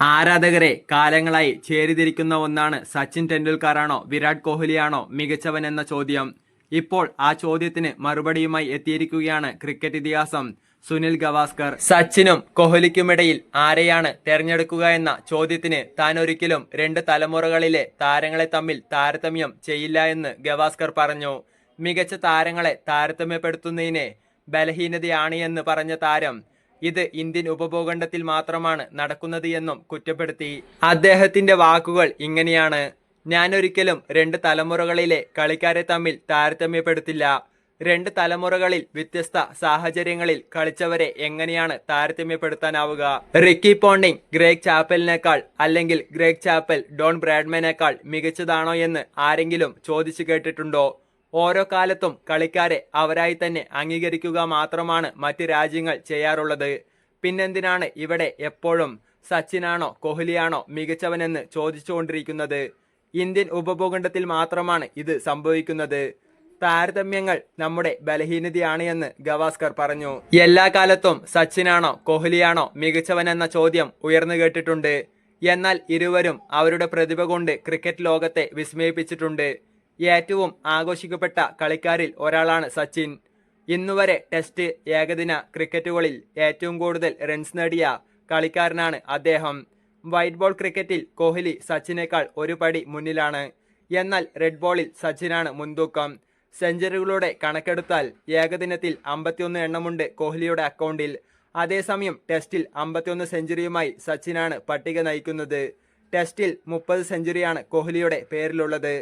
ആരാധകരെ കാലങ്ങളായി ചേരിതിരിക്കുന്ന ഒന്നാണ് സച്ചിൻ ടെണ്ടുൽക്കറാണോ വിരാട് കോഹ്ലിയാണോ മികച്ചവൻ എന്ന ചോദ്യം. ഇപ്പോൾ ആ ചോദ്യത്തിന് മറുപടിയുമായി എത്തിയിരിക്കുകയാണ് ക്രിക്കറ്റ് ഇതിഹാസം സുനിൽ ഗവാസ്കർ. സച്ചിനും കോഹ്ലിക്കുമിടയിൽ ആരെയാണ് തെരഞ്ഞെടുക്കുക എന്ന ചോദ്യത്തിന് താൻ ഒരിക്കലും രണ്ട് തലമുറകളിലെ താരങ്ങളെ തമ്മിൽ താരതമ്യം ചെയ്യില്ല എന്ന് ഗവാസ്കർ പറഞ്ഞു. മികച്ച താരങ്ങളെ താരതമ്യപ്പെടുത്തുന്നതിനെ ബലഹീനതയാണ് എന്ന് പറഞ്ഞ താരം ഇത് ഇന്ത്യൻ ഉപഭൂഖണ്ഡത്തിൽ മാത്രമാണ് നടക്കുന്നത് എന്നും കുറ്റപ്പെടുത്തി. അദ്ദേഹത്തിന്റെ വാക്കുകൾ ഇങ്ങനെയാണ്. ഞാൻ ഒരിക്കലും രണ്ട് തലമുറകളിലെ കളിക്കാരെ തമ്മിൽ താരതമ്യപ്പെടുത്തില്ല. രണ്ട് തലമുറകളിൽ വ്യത്യസ്ത സാഹചര്യങ്ങളിൽ കളിച്ചവരെ എങ്ങനെയാണ് താരതമ്യപ്പെടുത്താനാവുക? റിക്കി പോണ്ടിങ് ഗ്രേഗ് ചാപ്പലിനേക്കാൾ അല്ലെങ്കിൽ ഗ്രേഗ് ചാപ്പൽ ഡോൺ ബ്രാഡ്മാനേക്കാൾ മികച്ചതാണോ എന്ന് ആരെങ്കിലും ചോദിച്ചു കേട്ടിട്ടുണ്ടോ? ഓരോ കാലത്തും കളിക്കാരെ അവരായി തന്നെ അംഗീകരിക്കുക മാത്രമാണ് മറ്റ് രാജ്യങ്ങൾ ചെയ്യാറുള്ളത്. പിന്നെന്തിനാണ് ഇവിടെ എപ്പോഴും സച്ചിനാണോ കോഹ്ലിയാണോ മികച്ചവനെന്ന് ചോദിച്ചുകൊണ്ടിരിക്കുന്നത്? ഇന്ത്യൻ ഉപഭൂഖണ്ഡത്തിൽ മാത്രമാണ് ഇത് സംഭവിക്കുന്നത്. താരതമ്യങ്ങൾ നമ്മുടെ ബലഹീനതയാണ് എന്ന് ഗവാസ്കർ പറഞ്ഞു. എല്ലാ കാലത്തും സച്ചിനാണോ കോഹ്ലിയാണോ മികച്ചവനെന്ന ചോദ്യം ഉയർന്നു കേട്ടിട്ടുണ്ട്. എന്നാൽ ഇരുവരും അവരുടെ പ്രതിഭ കൊണ്ട് ക്രിക്കറ്റ് ലോകത്തെ വിസ്മയിപ്പിച്ചിട്ടുണ്ട്. ഏറ്റവും ആഘോഷിക്കപ്പെട്ട കളിക്കാരിൽ ഒരാളാണ് സച്ചിൻ. ഇന്നുവരെ ടെസ്റ്റ് ഏകദിന ക്രിക്കറ്റുകളിൽ ഏറ്റവും കൂടുതൽ റൺസ് നേടിയ കളിക്കാരനാണ് അദ്ദേഹം. വൈറ്റ് ബോൾ ക്രിക്കറ്റിൽ കോഹ്ലി സച്ചിനേക്കാൾ ഒരു പടി മുന്നിലാണ്. എന്നാൽ റെഡ് ബോളിൽ സച്ചിനാണ് മുൻതൂക്കം. സെഞ്ചുറികളുടെ കണക്കെടുത്താൽ ഏകദിനത്തിൽ അമ്പത്തിയൊന്ന് എണ്ണമുണ്ട് കോഹ്ലിയുടെ അക്കൗണ്ടിൽ അതേസമയം ടെസ്റ്റിൽ അമ്പത്തിയൊന്ന് സെഞ്ചുറിയുമായി സച്ചിനാണ് പട്ടിക നയിക്കുന്നത്. ടെസ്റ്റിൽ മുപ്പത് സെഞ്ചുറിയാണ് കോഹ്ലിയുടെ പേരിലുള്ളത്.